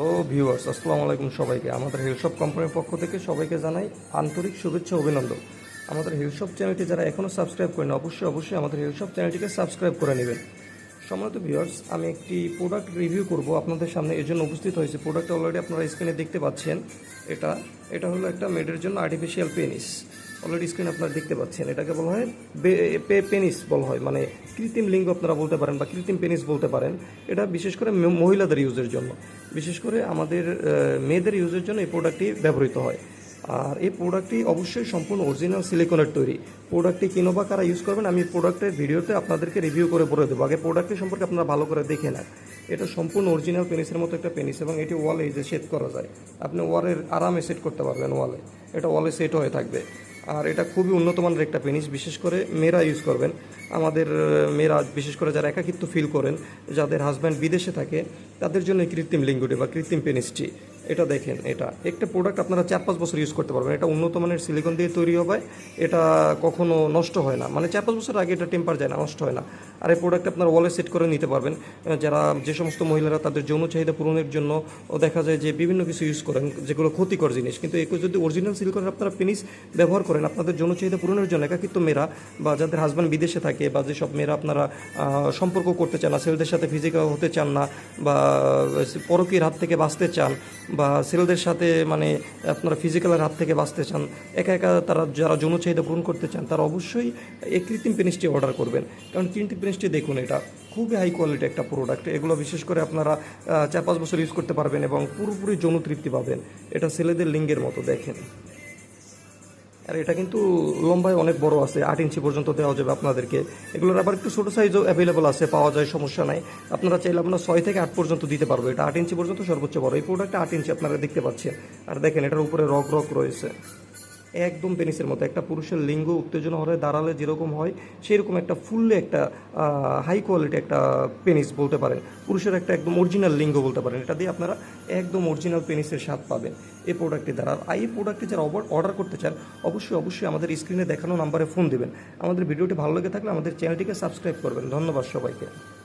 Hello viewers আসসালামু আলাইকুম সবাইকে। আমাদের হিলশপ কোম্পানির পক্ষ থেকে সবাইকে জানাই আন্তরিক শুভেচ্ছা অভিনন্দন। আমাদের হিলশপ চ্যানেলটি যারা এখনও সাবস্ক্রাইব করেন অবশ্যই অবশ্যই আমাদের হিলশপ চ্যানেলটিকে সাবস্ক্রাইব করে নেবেন। সম্মানিত ভিউয়ার্স আমি একটি প্রোডাক্ট রিভিউ করব আপনাদের সামনে। এর জন্য উপস্থিত হয়েছে। প্রোডাক্ট অলরেডি আপনারা স্ক্রিনে দেখতে পাচ্ছেন। এটা এটা হলো একটা মেডের জন্য আর্টিফিশিয়াল পেনিস অলরেডি স্ক্রিন আপনারা দেখতে পাচ্ছেন। এটাকে বলা হয় পেনিস বলা হয়। মানে কৃত্রিম লিঙ্গ আপনারা বলতে পারেন বা কৃত্রিম পেনিস বলতে পারেন। এটা বিশেষ করে মহিলাদের ইউজের জন্য। বিশেষ করে আমাদের মেয়েদের ইউজের জন্য এই প্রোডাক্টটি ব্যবহৃত হয়। আর এই প্রোডাক্টটি অবশ্যই সম্পূর্ণ অরিজিনাল সিলিকনের তৈরি। প্রোডাক্টটি কিনো বা কারা ইউজ করবেন, আমি প্রোডাক্টের ভিডিওতে আপনাদেরকে রিভিউ করে বলে দেবো। আগে প্রোডাক্টটি সম্পর্কে আপনারা ভালো করে দেখে নেন। এটা সম্পূর্ণ অরিজিনাল পেনিসের মতো একটা পেনিস এবং এটি ওয়ালে যে সেট করা যায়। আপনি ওয়ালের আরামে সেট করতে পারবেন ওয়ালে এটা ওয়ালে সেট হয়ে থাকবে। আর এটা খুবই উন্নত মানের একটা পেনিস বিশেষ করে মেয়েরা ইউজ করবেন। আমাদের মেয়েরা, বিশেষ করে যারা একাকিত্ব ফিল করেন, যাদের হাজব্যান্ড বিদেশে থাকে, তাদের জন্য কৃত্রিম লিঙ্গুটি বা কৃত্রিম পেনিসটি এটা দেখেন, এটা। একটা প্রোডাক্ট আপনারা চার পাঁচ বছর ইউজ করতে পারবেন। এটা উন্নত মানের সিলিকন দিয়ে তৈরি হবে। এটা কখনো নষ্ট হয় না। মানে চার পাঁচ বছর আগে এটা টেম্পার যায় না, নষ্ট হয় না। আর এই প্রোডাক্ট আপনার ওয়ালে সেট করে নিতে পারবেন। যারা যে সমস্ত মহিলারা তাদের যৌন চাহিদা পূরণের জন্য দেখা যায় যে বিভিন্ন কিছু ইউজ করেন, যেগুলো ক্ষতিকর জিনিস। কিন্তু একে যদি অরিজিনাল সিলিকনের আপনারা পেনিস ব্যবহার করেন, আপনাদের যৌন চাহিদা পূরণের জন্য একাকিত্ব মেয়েরা বা যাদের হাজব্যান্ড বিদেশে থাকে বা যেসব মেয়েরা আপনারা সম্পর্ক করতে চান না ছেলেদের সাথে ফিজিক্যাল হতে চান না বা পরকীর হাত থেকে বাঁচতে চান বা ছেলেদের সাথে মানে আপনারা ফিজিক্যালের হাত থেকে বাঁচতে চান, একা একা তারা যারা যৌন চাহিদা পূরণ করতে চান, তারা অবশ্যই এই কৃত্রিম পেনিসটি অর্ডার করবেন। কারণ কৃত্রিম পেনিসটি দেখুন, এটা খুবই হাই কোয়ালিটি একটা প্রোডাক্ট এগুলো বিশেষ করে আপনারা চার পাঁচ বছর ইউজ করতে পারবেন এবং পুরোপুরি যৌন তৃপ্তি পাবেন। এটা ছেলেদের লিঙ্গের মতো, দেখেন। আর এটা কিন্তু লম্বায় অনেক বড় আছে, আট ইঞ্চি পর্যন্ত দেওয়া যাবে আপনাদেরকে। এগুলোর আবার একটু ছোটো সাইজও অ্যাভেলেবল আছে, পাওয়া যায়, সমস্যা নাই। আপনারা চাইলে আপনার ছয় থেকে আট পর্যন্ত দিতে পারব। এটা আট ইঞ্চি পর্যন্ত সর্বোচ্চ বড়। এই প্রোডাক্টটা আট ইঞ্চি আপনারা দেখতে পাচ্ছেন। আর দেখেন, এটার উপরে রক রক রয়েছে। একদম পেনিসের মতো। একটা পুরুষের লিঙ্গ উত্তেজনা হলে দাঁড়ালে যেরকম হয়, সেরকম একটা ফুললে একটা হাই কোয়ালিটি একটা পেনিস বলতে পারেন। পুরুষের একটা একদম অরিজিনাল লিঙ্গ বলতে পারেন। এটা দিয়ে আপনারা একদম অরিজিনাল পেনিসের স্বাদ পাবেন এই প্রোডাক্টটি দ্বারা। আর এই প্রোডাক্টটি যারা অর্ডার করতে চান, অবশ্যই অবশ্যই আমাদের স্ক্রিনে দেখানো নাম্বারে ফোন দেবেন। আমাদের ভিডিওটি ভালো লেগে থাকলে আমাদের চ্যানেলটিকে সাবস্ক্রাইব করবেন। ধন্যবাদ সবাইকে।